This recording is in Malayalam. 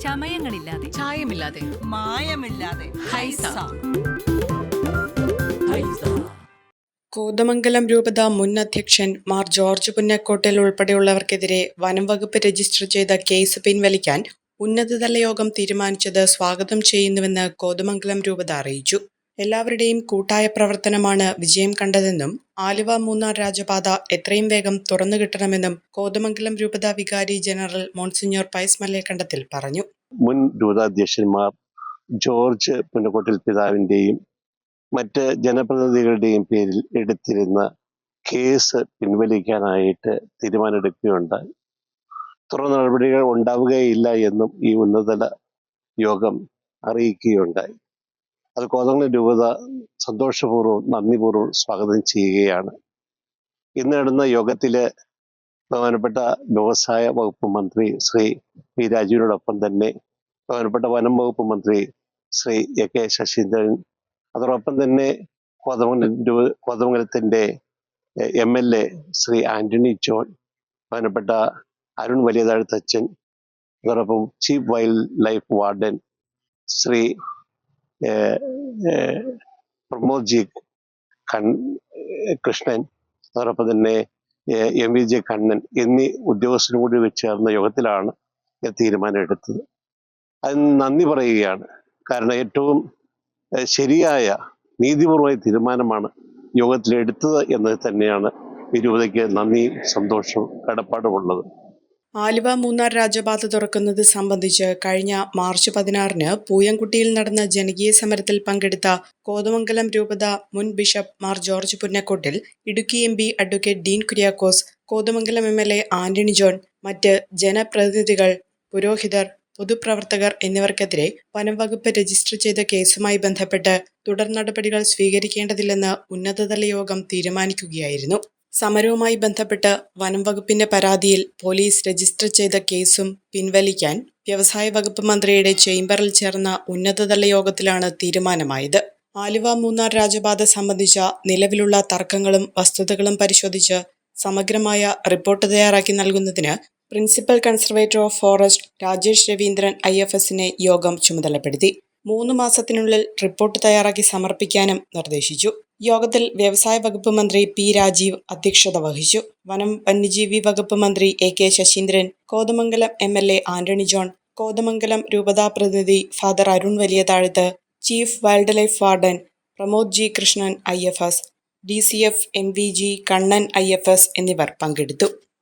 ചമയങ്ങളില്ലാതെ. ചായമില്ലാതെ. മായമില്ലാതെ. ഹൈസ. കോതമംഗലം രൂപത മുൻ അധ്യക്ഷൻ മാർ ജോർജ് പുന്നക്കോട്ടിൽ ഉൾപ്പെടെയുള്ളവർക്കെതിരെ വനം വകുപ്പ് രജിസ്റ്റർ ചെയ്ത കേസ് പിൻവലിക്കാൻ ഉന്നതതല യോഗം തീരുമാനിച്ചത് സ്വാഗതം ചെയ്യുന്നുവെന്ന് കോതമംഗലം രൂപത അറിയിച്ചു. എല്ലാവരുടെയും കൂട്ടായ പ്രവർത്തനമാണ് വിജയം കണ്ടതെന്നും ആലുവ മൂന്നാർ രാജപാത എത്രയും വേഗം തുറന്നു കിട്ടണമെന്നും കോതമംഗലം രൂപത വികാരി ജനറൽ മോൺസിഞ്ഞോർ പൈസ് മല്ലേക്കണ്ടത്തിൽ പറഞ്ഞു. മുൻ രൂപതാധ്യക്ഷന്മാർ ജോർജ് പുന്നക്കോട്ടിൽ പിതാവിന്റെയും മറ്റ് ജനപ്രതിനിധികളുടെയും പേരിൽ എടുത്തിരുന്ന കേസ് പിൻവലിക്കാനായിട്ട് തീരുമാനമെടുക്കുകയുണ്ടായി. തുറന്ന നടപടികൾ ഉണ്ടാവുകയില്ല എന്നും ഈ ഉന്നതതല യോഗം അറിയിക്കുകയുണ്ടായി. അത് കോതമംഗലം രൂപത സന്തോഷപൂർവം നന്ദിപൂർവം സ്വാഗതം ചെയ്യുകയാണ്. ഇന്ന് നടന്ന യോഗത്തിൽ ബഹുമാനപ്പെട്ട വ്യവസായ വകുപ്പ് മന്ത്രി ശ്രീ പി രാജുവിനോടൊപ്പം തന്നെ ബഹുമാനപ്പെട്ട വനം വകുപ്പ് മന്ത്രി ശ്രീ എ കെ ശശീന്ദ്രൻ അതോടൊപ്പം തന്നെ Kothamangalam കോതമംഗലത്തിന്റെ M L A Shri Antony John ബഹുമാനപ്പെട്ട അരുൺ വലിയതാഴ്ത്തച്ഛൻ അതോടൊപ്പം chief wildlife warden Shri Pramod G കൺ കൃഷ്ണൻ അതോടൊപ്പം തന്നെ എം വി ജെ കണ്ണൻ എന്നീ ഉദ്യോഗസ്ഥരും കൂടി വെച്ച് ചേർന്ന യോഗത്തിലാണ് തീരുമാനം എടുത്തത് അതിന് നന്ദി പറയുകയാണ്. കാരണം ഏറ്റവും ശരിയായ നീതിപൂർവമായ തീരുമാനമാണ് യോഗത്തിൽ എടുത്തത് എന്ന് തന്നെയാണ് ഈ നന്ദി സന്തോഷവും കടപ്പാടുമുള്ളത്. ആലുവ മൂന്നാർ രാജപാത തുറക്കുന്നത് സംബന്ധിച്ച് കഴിഞ്ഞ മാർച്ച് പതിനാറിന് പൂയംകുട്ടിയിൽ നടന്ന ജനകീയ സമരത്തിൽ പങ്കെടുത്ത കോതമംഗലം രൂപത മുൻ bishop Mar George Punnakottil Idukki M P advocate Dean Kuriakose Kothamangalam M L A Antony John മറ്റ് ജനപ്രതിനിധികൾ പുരോഹിതർ പൊതുപ്രവർത്തകർ എന്നിവർക്കെതിരെ വനംവകുപ്പ് രജിസ്റ്റർ ചെയ്ത കേസുമായി ബന്ധപ്പെട്ട് തുടർ നടപടികൾ സ്വീകരിക്കേണ്ടതില്ലെന്ന് ഉന്നതതല യോഗം തീരുമാനിക്കുകയായിരുന്നു. സമരവുമായി ബന്ധപ്പെട്ട് വനം വകുപ്പിന്റെ പരാതിയിൽ പോലീസ് രജിസ്റ്റർ ചെയ്ത കേസും പിൻവലിക്കാൻ വ്യവസായ വകുപ്പ് മന്ത്രിയുടെ ചേംബറിൽ ചേർന്ന ഉന്നതതല യോഗത്തിലാണ് തീരുമാനമായത്. ആലുവ മൂന്നാർ രാജപാത സംബന്ധിച്ച നിലവിലുള്ള തർക്കങ്ങളും വസ്തുതകളും പരിശോധിച്ച് സമഗ്രമായ റിപ്പോർട്ട് തയ്യാറാക്കി നൽകുന്നതിന് principal conservator of forest Rajesh Raveendran I യോഗം ചുമതലപ്പെടുത്തി. മൂന്ന് മാസത്തിനുള്ളിൽ റിപ്പോർട്ട് തയ്യാറാക്കി സമർപ്പിക്കാനും നിർദ്ദേശിച്ചു. യോഗത്തിൽ വ്യവസായ വകുപ്പ് മന്ത്രി പി രാജീവ് അധ്യക്ഷത വഹിച്ചു. വനം വന്യജീവി വകുപ്പ് മന്ത്രി A K Saseendran Kothamangalam M L A Antony John Kothamangalam രൂപതാ പ്രതിനിധി father Arun Valiyathazhathu chief wildlife warden Pramod G Krishnan I F S D C F M V G Kannan I F S എന്നിവർ പങ്കെടുത്തു.